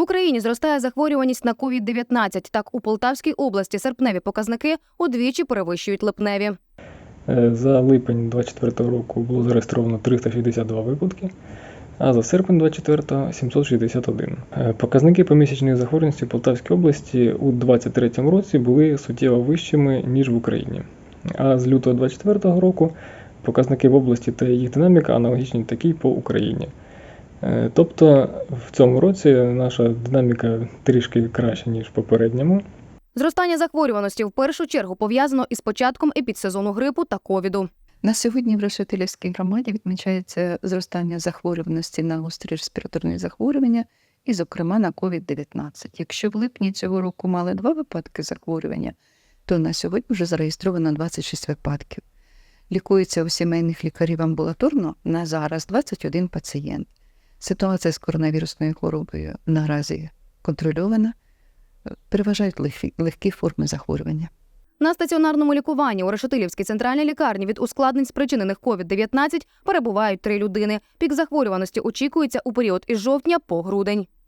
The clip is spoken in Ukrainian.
В Україні зростає захворюваність на COVID-19. Так, у Полтавській області серпневі показники удвічі перевищують липневі. Е, За липень 2024 року було зареєстровано 362 випадки, а за серпень 2024 – 761. Е, Показники помісячної захворюваності в Полтавській області у 2023 році були суттєво вищими, ніж в Україні. А з лютого 2024 року показники в області та їх динаміка аналогічні такій по Україні. Е, Тобто в цьому році наша динаміка трішки краща, ніж в попередньому. Зростання захворюваності в першу чергу пов'язано із початком епідсезону грипу та ковіду. На сьогодні в Решетилівській громаді відмічається зростання захворюваності на гострі респіраторні захворювання, і, зокрема, на COVID-19. Якщо в липні цього року мали два випадки захворювання, то на сьогодні вже зареєстровано 26 випадків. Лікується у сімейних лікарів амбулаторно на зараз 21 пацієнт. Ситуація з коронавірусною хворобою наразі контрольована. Переважають легкі, легкі форми захворювання. На стаціонарному лікуванні у Решетилівській центральній лікарні від ускладнень, спричинених COVID-19, перебувають три людини. Пік захворюваності очікується у період із жовтня по грудень.